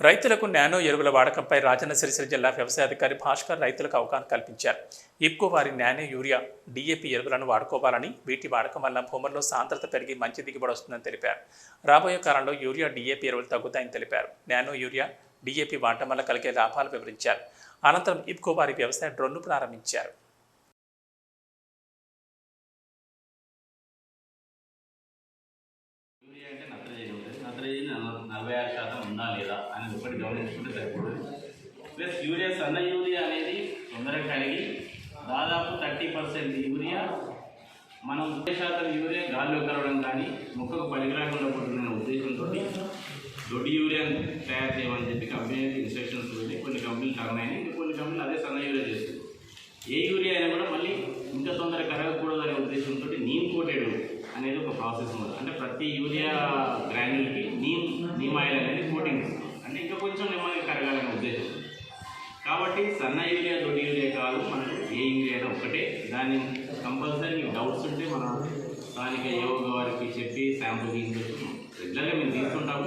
రైతులకు నానో ఎరువుల వాడకంపై రాజన్న సిరిసిల్ల జిల్లా వ్యవసాయాధికారి భాస్కర్ రైతులకు అవగాహన కల్పించారు. ఇప్కో వారి నానో యూరియా డిఏపి ఎరువులను వాడుకోవాలని వీటి వాడకం వల్ల భూముల్లో సాంద్రత పెరిగి మంచి దిగుబడి వస్తుందని తెలిపారు. రాబోయే కాలంలో యూరియా డిఏపి ఎరువులు తగ్గుతాయని తెలిపారు. నానో యూరియా డిఏపి వాడటం వల్ల కలిగే లాభాలు వివరించారు. అనంతరం ఇప్కో వారి వ్యవసాయ డ్రోన్ను ప్రారంభించారు. నత్రజని నలభై ఆరు శాతం ఉందా లేదా అనేది ఒకటి గమనించుకుంటే సరిపోతుంది ప్లస్ యూరియా సన్న యూరియా అనేది తొందరగా కలిగి దాదాపు థర్టీ పర్సెంట్ యూరియా మనం ముప్పై శాతం యూరియా గాల్లో కలవడం కానీ మొక్కకు పనికిరాకుండా పోతుందనే ఉద్దేశంతో దొడ్డి యూరియా తయారు చేయమని చెప్పి కంపెనీకి ఇన్స్ట్రక్షన్స్ వెళ్ళి కొన్ని కంపెనీలు టర్న్ అయినాయి ఇంకా కొన్ని కంపెనీలు అదే సన్న యూరియా చేస్తుంది. ఏ యూరియా అయినా కూడా మళ్ళీ ఇంకా తొందరగా కరగకూడదు అనే ఉద్దేశంతో నీమ్ కోటెడ్ అనేది ఒక ప్రాసెస్ ఉంది అంటే ప్రతి యూరియా గ్రాన్యుల్కి నీమ్ నీమ్ ఆయిల్ అనేది కోటింగ్ ఇస్తాం అంటే ఇంకా కొంచెం నెమ్మదిగా కరగాలనే ఉద్దేశం. కాబట్టి సన్న యూరియా దొడ్డి యూరియా కాదు మనకు ఏ యూరియా ఒక్కటే. ఒకటే దాన్ని కంపల్సరీ డౌట్స్ ఉంటే మనం స్థానిక యోగ వారికి చెప్పి శాంపుల్ తీసుకోవచ్చు రెగ్యులర్గా మేము తీసుకుంటాము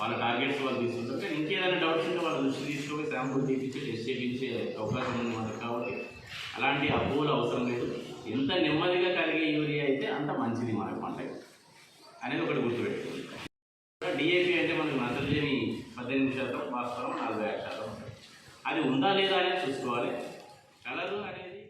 వాళ్ళ టార్గెట్స్ వాళ్ళు తీసుకుంటాం కానీ ఇంకేదైనా డౌట్స్ ఉంటే వాళ్ళ దృష్టి తీసుకొని శాంపుల్ తీపించి చేయించే అవకాశం ఉంది మనకు కాబట్టి అలాంటి అప్పులు అవసరం లేదు. ఎంత నెమ్మదిగా కలిగే యూరియా అయితే అంత మంచిది మనకు పంటకి అనేది ఒకటి గుర్తుపెట్టుకోండి. డిఏపి అంటే మనకు నత్రజని పద్దెనిమిది శాతం వాస్తవం నలభై ఐదు శాతం ఉంటుంది అది ఉందా లేదా అనేది చూసుకోవాలి. కలరు అనేది